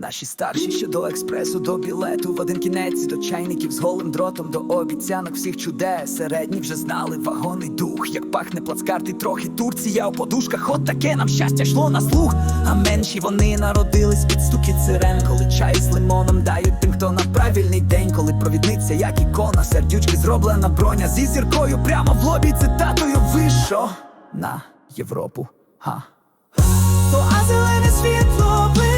Наші старші ще до експресу, до білету в один кінець, до чайників з голим дротом, до обіцянок всіх чудес. Середні вже знали вагонний дух, як пахне плацкарти, трохи Турція у подушках. От таке нам щастя йшло на слух. А менші вони народились під стуки сирен, коли чай з лимоном дають тим, хто на правильний день, коли провідниця, як ікона, сердючки зроблена броня зі зіркою прямо в лобі цитатою вийшов на Європу. Ха. То а зелене світло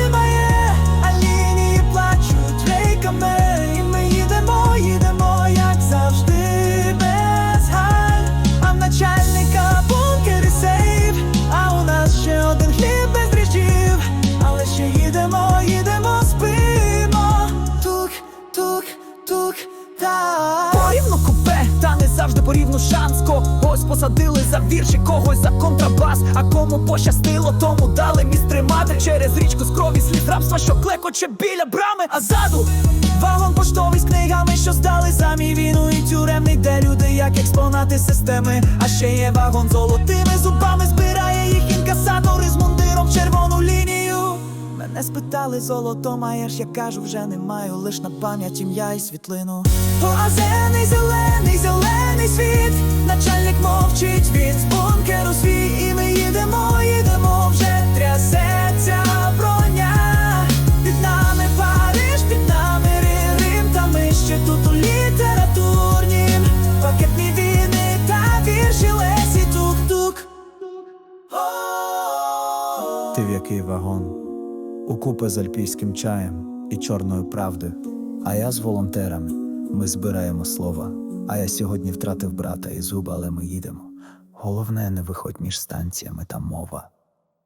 так. Порівну купе, та не завжди порівну шанс. Когось посадили за вірші, когось за контрабас. А кому пощастило, тому дали міст тримати через річку з крові слід рабства, що клекоче біля брами, а ззаду вагон поштовий з книгами, що здали самі війну і тюремний, де люди як експонати системи. А ще є вагон золотими зубами, збирає спитали золото маєш, я кажу, вже не маю, лиш на пам'ять ім'я і світлину. О, а зелений, зелений, світ, начальник мовчить, він з бункеру свій, і ми їдемо, їдемо, вже трясеться броня. Під нами Париж, під нами Рим, та ми ще тут у літературнім. Пакетні війни та вірші Лесі тук-тук. Ти в який вагон? У купе з альпійським чаєм і чорною правдою. А я з волонтерами. Ми збираємо слова. А я сьогодні втратив брата і зуба, але ми їдемо. Головне, не виходь між станціями та мова,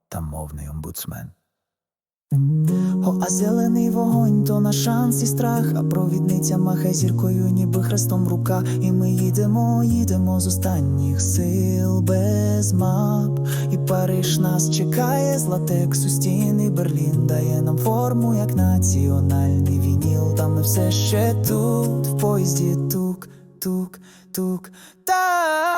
та мовний омбудсмен. О, а зелений вогонь то наш шанс і страх, а провідниця махає зіркою, ніби хрестом в руках. І ми їдемо, їдемо з останніх сил без мап. І Париж нас чекає з латексу стіни. Берлін дає нам форму, як національний вініл. Та ми все ще тут, в поїзді тук, тук, тук. Та